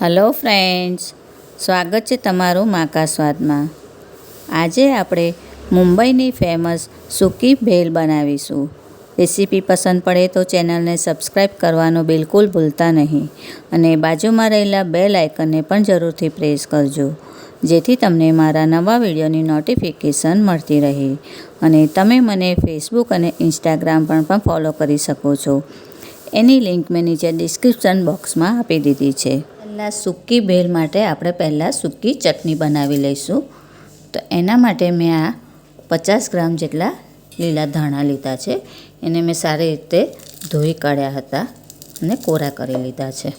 Hello friends, સ્વાગત છે તમારું માકા સ્વાદમાં. આજે આપણે મુંબઈની ફેમસ સૂકી ભેલ બનાવીશું. રેસીપી પસંદ પડે તો ચેનલને સબસ્ક્રાઈબ કરવાનું બિલકુલ ભૂલતા નહીં અને બાજુમાં રહેલા બેલ આઇકનને પણ જરૂરથી પ્રેસ કરજો, જેથી તમને મારા નવા વિડીયોની નોટિફિકેશન મળતી રહે અને તમે મને ફેસબુક અને ઇન્સ્ટાગ્રામ પણ ફોલો કરી શકો છો. એની લિંક મેં નીચે ડિસ્ક્રિપ્શન બોક્સમાં આપી દીધી છે. પહેલાં સૂકી ભેલ માટે આપણે પહેલાં સૂકી ચટણી બનાવી લઈશું. તો એના માટે મેં આ પચાસ ગ્રામ જેટલા લીલા ધાણા લીધા છે. એને મેં સારી રીતે ધોઈ કાઢ્યા હતા અને કોરા કરી લીધા છે.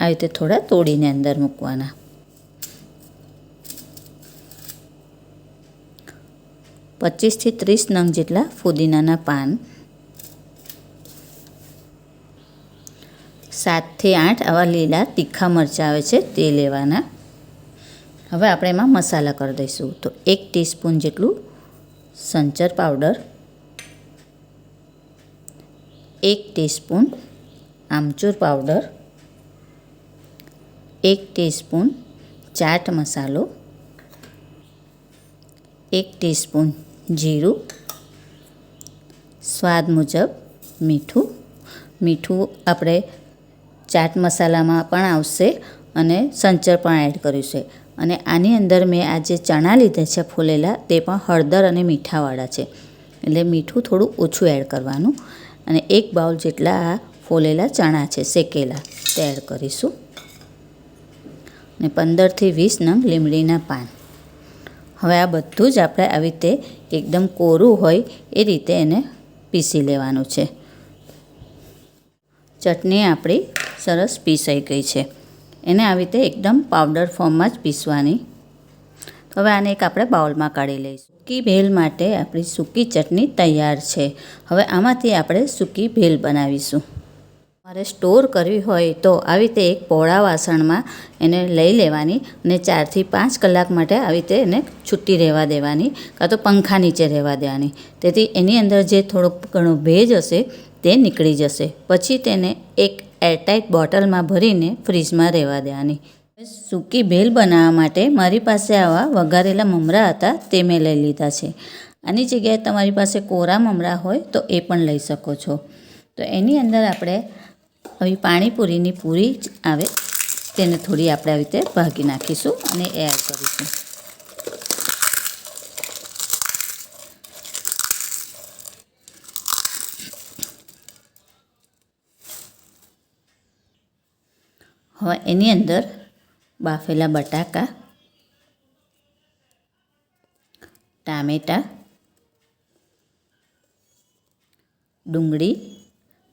આવી રીતે થોડા તોડીને અંદર મૂકવાના. પચીસથી ત્રીસ નંગ જેટલા ફુદીનાના પાન સાતથી આઠ આવા લીલા તીખા મરચાં આવે છે તે લેવાના. હવે આપણે એમાં મસાલા કરી દઈશું. તો એક ટીસ્પૂન જેટલું સંચર પાવડર, એક ટીસ્પૂન આમચૂર પાવડર, એક ટીસ્પૂન ચાટ મસાલો, એક ટીસ્પૂન જીરું, સ્વાદ મુજબ મીઠું. મીઠું આપણે ચાટ મસાલામાં પણ આવશે અને સંચર પણ એડ કર્યું છે. અને આની અંદર મેં આ જે ચણા લીધા છે ફૂલેલા, તે પણ હળદર અને મીઠાવાળા છે. એટલે મીઠું થોડું ઓછું એડ કરવાનું. અને એક બાઉલ જેટલા આ ફોલેલા ચણા છે, શેકેલા, તે એડ કરીશું. ને પંદરથી વીસ નંગ લીમડીના પાન. હવે આ બધું જ આપણે આવી રીતે એકદમ કોરું હોય, એ રીતે એને પીસી લેવાનું છે. ચટણી આપણી સરસ પીસાઈ ગઈ છે. એને આવી રીતે એકદમ પાવડર ફોર્મમાં જ પીસવાની. હવે આને એક આપણે બાઉલમાં કાઢી લઈશું. સૂકી ભેલ માટે આપણી સૂકી ચટણી તૈયાર છે. હવે આમાંથી આપણે સૂકી ભેલ બનાવીશું. મારે સ્ટોર કરવી હોય તો આવી રીતે એક પહોળા વાસણમાં એને લઈ લેવાની અને ચારથી પાંચ કલાક માટે આવી રીતે એને છૂટી રહેવા દેવાની કાં તો પંખા નીચે રહેવા દેવાની. તેથી એની અંદર જે થોડોક ઘણો ભેજ હશે તે નીકળી જશે. પછી તેને એક એરટાઇટ બોટલમાં ભરીને ફ્રીજમાં રહેવા દેવાની. સૂકી ભેલ બનાવવા માટે મારી પાસે આવા વઘારેલા મમરા હતા તે મેં લઈ લીધા છે. આની જગ્યાએ તમારી પાસે કોરા મમરા હોય તો એ પણ લઈ શકો છો. તો એની અંદર આપણે આવી પાણીપુરીની પૂરી જ આવે, તેને થોડી આપણે આવી રીતે ભાગી નાખીશું અને એડ કરીશું. હવે એની અંદર બાફેલા બટાકા, ટામેટાં, ડુંગળી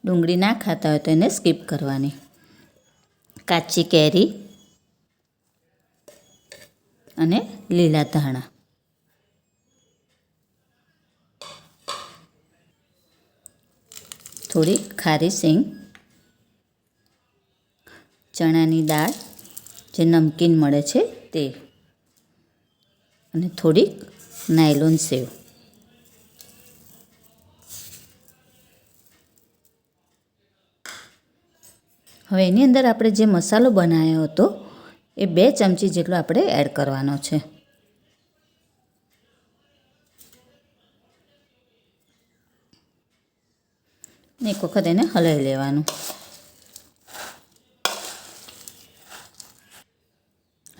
ડુંગળી ના ખાતા હોય તો એને સ્કીપ કરવાની. કાચી કેરી અને લીલા ધાણા. થોડી ખારી સિંગ. ચણાની દાળ જે નમકીન મળે છે તે. અને થોડીક નાયલોન સેવ. હવે એની અંદર આપણે જે મસાલો બનાવ્યો હતો, એ બે ચમચી જેટલો આપણે એડ કરવાનો છે. એક વખત એને હલાવી લેવાનું.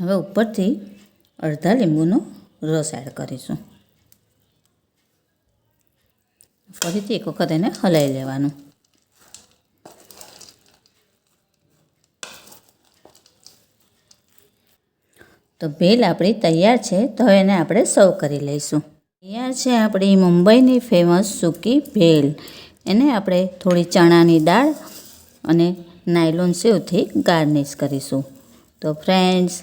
હવે ઉપરથી અડધા લીંબુનો રસ એડ કરીશું. ફરીથી એક વખત એને હલાવી લેવાનું. તો ભેલ આપણી તૈયાર છે, તો એને આપણે સર્વ કરી લઈશું. તૈયાર છે આપણી મુંબઈની ફેમસ સૂકી ભેલ. એને આપણે થોડી ચણાની દાળ અને નાયલોન સેવથી ગાર્નિશ કરીશું. તો ફ્રેન્ડ્સ